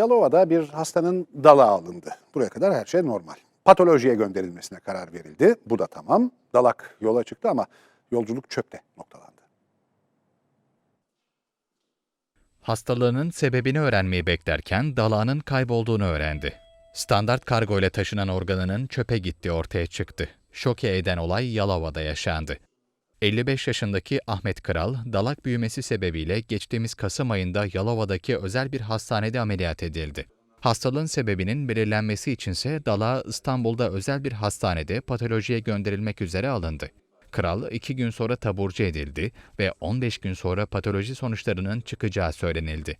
Yalova'da bir hastanın dala alındı. Buraya kadar her şey normal. Patolojiye gönderilmesine karar verildi. Bu da tamam. Dalak yola çıktı ama yolculuk çöpte noktalandı. Hastalığının sebebini öğrenmeyi beklerken dalağının kaybolduğunu öğrendi. Standart kargo ile taşınan organının çöpe gittiği ortaya çıktı. Şoke eden olay Yalova'da yaşandı. 55 yaşındaki Ahmet Kral, dalak büyümesi sebebiyle geçtiğimiz Kasım ayında Yalova'daki özel bir hastanede ameliyat edildi. Hastalığın sebebinin belirlenmesi içinse dalağı İstanbul'da özel bir hastanede patolojiye gönderilmek üzere alındı. Kral iki gün sonra taburcu edildi ve 15 gün sonra patoloji sonuçlarının çıkacağı söylenildi.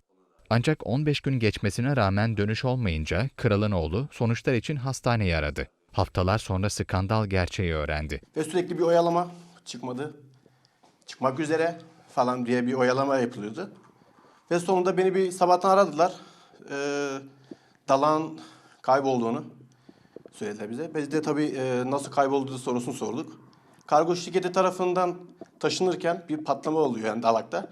Ancak 15 gün geçmesine rağmen dönüş olmayınca kralın oğlu sonuçlar için hastaneyi aradı. Haftalar sonra skandal gerçeği öğrendi. Ve sürekli bir oyalama çıkmadı. Çıkmak üzere falan diye bir oyalama yapılıyordu. Ve sonunda beni bir sabahtan aradılar. Ee, dalağın kaybolduğunu söylediler bize. Biz de tabii e, nasıl kaybolduğu sorusunu sorduk. Kargo şirketi tarafından taşınırken bir patlama oluyor yani dalakta.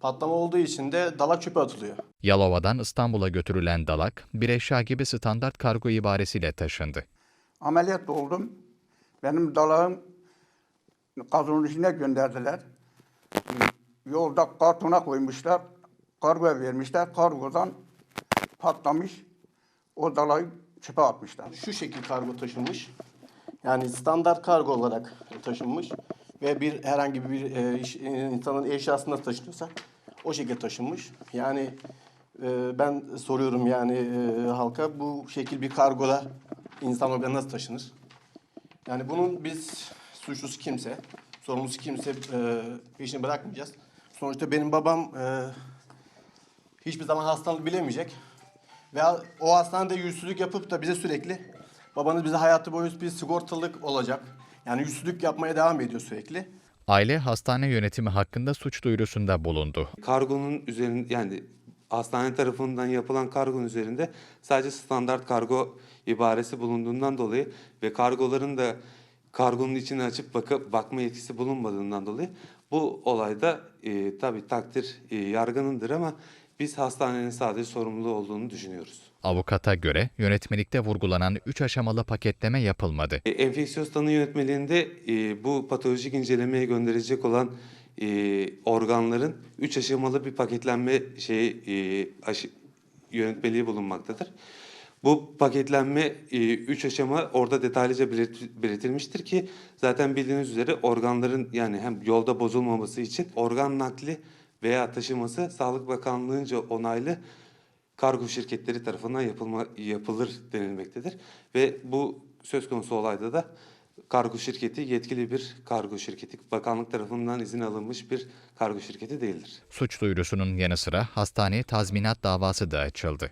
Patlama olduğu için de dalak çöpe atılıyor. Yalova'dan İstanbul'a götürülen dalak, bir eşya gibi standart kargo ibaresiyle taşındı. Ameliyat oldum. Benim dalağım kazonun içine gönderdiler. Yolda kartona koymuşlar. Kargoya vermişler. Kargodan patlamış. O dalayı çöpe atmışlar. Şu şekil kargo taşınmış. Yani standart kargo olarak taşınmış ve bir herhangi bir e, iş- e, insanın eşyasında taşınıyorsa o şekilde taşınmış. Yani e, ben soruyorum yani e, halka bu şekil bir kargoda insan organı nasıl taşınır? Yani bunun biz suçlusu kimse, sorumlusu kimse e, peşini bırakmayacağız. Sonuçta benim babam e, hiçbir zaman hastalık bilemeyecek. Ve o hastanede yüzsüzlük yapıp da bize sürekli babanız bize hayatı boyu bir sigortalık olacak. Yani yüzsüzlük yapmaya devam ediyor sürekli. Aile hastane yönetimi hakkında suç duyurusunda bulundu. kargonun üzerinde yani hastane tarafından yapılan kargonun üzerinde sadece standart kargo ibaresi bulunduğundan dolayı ve kargoların da kargonun içini açıp bakıp bakma yetkisi bulunmadığından dolayı bu olayda e, tabii takdir e, yargınındır ama biz hastanenin sadece sorumlu olduğunu düşünüyoruz. Avukata göre yönetmelikte vurgulanan 3 aşamalı paketleme yapılmadı. E, Enfeksiyons tanı yönetmeliğinde e, bu patolojik incelemeye gönderilecek olan e, organların üç aşamalı bir paketlenme şey e, aşı- yönetmeliği bulunmaktadır. Bu paketlenme e, üç aşama orada detaylıca belirt- belirtilmiştir ki zaten bildiğiniz üzere organların yani hem yolda bozulmaması için organ nakli veya taşıması Sağlık Bakanlığı'nca onaylı kargo şirketleri tarafından yapılma, yapılır denilmektedir. Ve bu söz konusu olayda da kargo şirketi yetkili bir kargo şirketi, bakanlık tarafından izin alınmış bir kargo şirketi değildir. Suç duyurusunun yanı sıra hastaneye tazminat davası da açıldı.